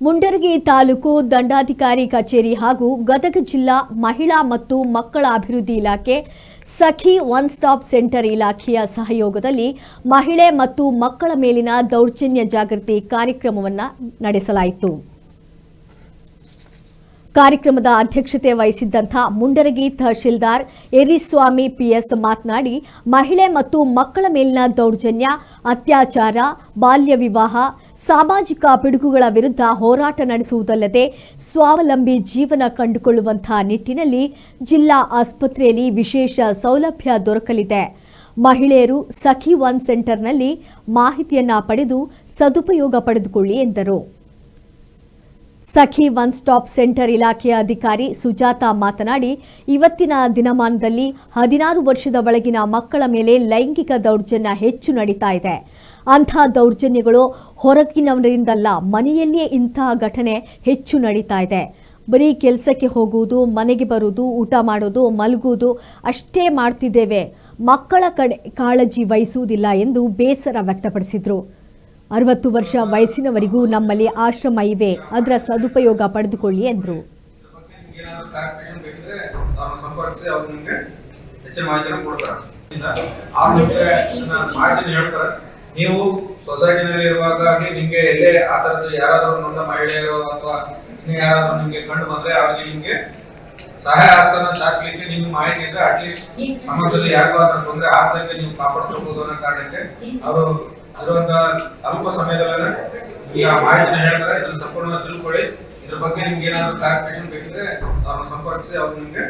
ಮುಂಡರಗಿ ತಾಲೂಕು ದಂಡಾಧಿಕಾರಿ ಕಚೇರಿ ಹಾಗೂ ಗದಗ ಜಿಲ್ಲಾ ಮಹಿಳಾ ಮತ್ತು ಮಕ್ಕಳ ಅಭಿವೃದ್ಧಿ ಇಲಾಖೆ, ಸಖಿ ಒನ್ ಸ್ಟಾಪ್ ಸೆಂಟರ್ ಇಲಾಖೆಯ ಸಹಯೋಗದಲ್ಲಿ ಮಹಿಳೆ ಮತ್ತು ಮಕ್ಕಳ ಮೇಲಿನ ದೌರ್ಜನ್ಯ ಜಾಗೃತಿ ಕಾರ್ಯಕ್ರಮವನ್ನು ನಡೆಸಲಾಯಿತು. ಕಾರ್ಯಕ್ರಮದ ಅಧ್ಯಕ್ಷತೆ ವಹಿಸಿದ್ದಂಥ ಮುಂಡರಗಿ ತಹಶೀಲ್ದಾರ್ ಎರಿಸ್ವಾಮಿ ಪಿಎಸ್ ಮಾತನಾಡಿ, ಮಹಿಳೆ ಮತ್ತು ಮಕ್ಕಳ ಮೇಲಿನ ದೌರ್ಜನ್ಯ, ಅತ್ಯಾಚಾರ, ಬಾಲ್ಯ ವಿವಾಹ ಸಾಮಾಜಿಕ ಪಿಡುಗುಗಳ ವಿರುದ್ಧ ಹೋರಾಟ ನಡೆಸುವುದಲ್ಲದೆ ಸ್ವಾವಲಂಬಿ ಜೀವನ ಕಂಡುಕೊಳ್ಳುವಂತಹ ನಿಟ್ಟಿನಲ್ಲಿ ಜಿಲ್ಲಾ ಆಸ್ಪತ್ರೆಯಲ್ಲಿ ವಿಶೇಷ ಸೌಲಭ್ಯ ದೊರಕಲಿದೆ. ಮಹಿಳೆಯರು ಸಖಿ ಒನ್ ಸೆಂಟರ್ನಲ್ಲಿ ಮಾಹಿತಿಯನ್ನ ಪಡೆದು ಸದುಪಯೋಗ ಪಡೆದುಕೊಳ್ಳಿ ಎಂದರು. ಸಖಿ ಒನ್ ಸ್ಟಾಪ್ ಸೆಂಟರ್ ಇಲಾಖೆಯ ಅಧಿಕಾರಿ ಸುಜಾತ ಮಾತನಾಡಿ, ಇವತ್ತಿನ ದಿನಮಾನದಲ್ಲಿ ಹದಿನಾರು ವರ್ಷದ ಒಳಗಿನ ಮಕ್ಕಳ ಮೇಲೆ ಲೈಂಗಿಕ ದೌರ್ಜನ್ಯ ಹೆಚ್ಚು ನಡೀತಾ ಇದೆ. ಅಂಥ ದೌರ್ಜನ್ಯಗಳು ಹೊರಗಿನವರಿಂದಲ್ಲ ಮನೆಯಲ್ಲಿಯೇ ಇಂತಹ ಘಟನೆ ಹೆಚ್ಚು ನಡೀತಾ ಇದೆ. ಬರೀ ಕೆಲಸಕ್ಕೆ ಹೋಗುವುದು, ಮನೆಗೆ ಬರುವುದು, ಊಟ ಮಾಡೋದು, ಮಲಗುವುದು ಅಷ್ಟೇ ಮಾಡ್ತಿದ್ದೇವೆ. ಮಕ್ಕಳ ಕಡೆ ಕಾಳಜಿ ವಹಿಸುವುದಿಲ್ಲ ಎಂದು ಬೇಸರ ವ್ಯಕ್ತಪಡಿಸಿದರು. ಅರವತ್ತು ವರ್ಷ ವಯಸ್ಸಿನವರಿಗೂ ನಮ್ಮಲ್ಲಿ ಆಶ್ರಮ ಇವೆ, ಅದರ ಸದುಪಯೋಗ ಪಡೆದುಕೊಳ್ಳಿ ಎಂದರು. ಹೆಚ್ಚಿನ ನೀವು ಸೊಸೈಟಿನಲ್ಲಿ ಇರುವಾಗ ನಿಮ್ಗೆ ಎಲ್ಲೇ ಆ ತರದ್ದು ಯಾರಾದ್ರೂ ನೊಂದ ಮಹಿಳೆಯರು ಅಥವಾ ಇನ್ನು ಯಾರಾದರೂ ನಿಮ್ಗೆ ಕಂಡು ಬಂದ್ರೆ ಅವ್ರಿಗೆ ನಿಮ್ಗೆ ಸಹಾಯ ಆಸ್ತನ ಚಾಚಲಿಕ್ಕೆ ನಿಮ್ಗೆ ಮಾಹಿತಿ ಇದ್ರೆ ಅಟ್ಲೀಸ್ಟ್ ಸಮಾಜದಲ್ಲಿ ಯಾರಿಗೂ ಥರ ತೊಂದರೆ ಆಗದಂಗೆ ನೀವು ಕಾಪಾಡ್ಕೋಬಹುದು ಅನ್ನೋ ಕಾರಣಕ್ಕೆ ಅವರು ಅದರಂತ ಅಲ್ಪ ಸಮಯದಲ್ಲೇ ಈ ಆ ಮಾಹಿತಿನ ಹೇಳ್ತಾರೆ. ಇದನ್ನ ಸಂಪೂರ್ಣ ತಿಳ್ಕೊಳ್ಳಿ. ಇದ್ರ ಬಗ್ಗೆ ನಿಮ್ಗೆ ಏನಾದ್ರು ಕ್ಲಾರಿಫಿಕೇಶನ್ ಬೇಕಿದ್ರೆ ಅವ್ರನ್ನ ಸಂಪರ್ಕಿಸಿ, ಅವ್ರು ನಿಮ್ಗೆ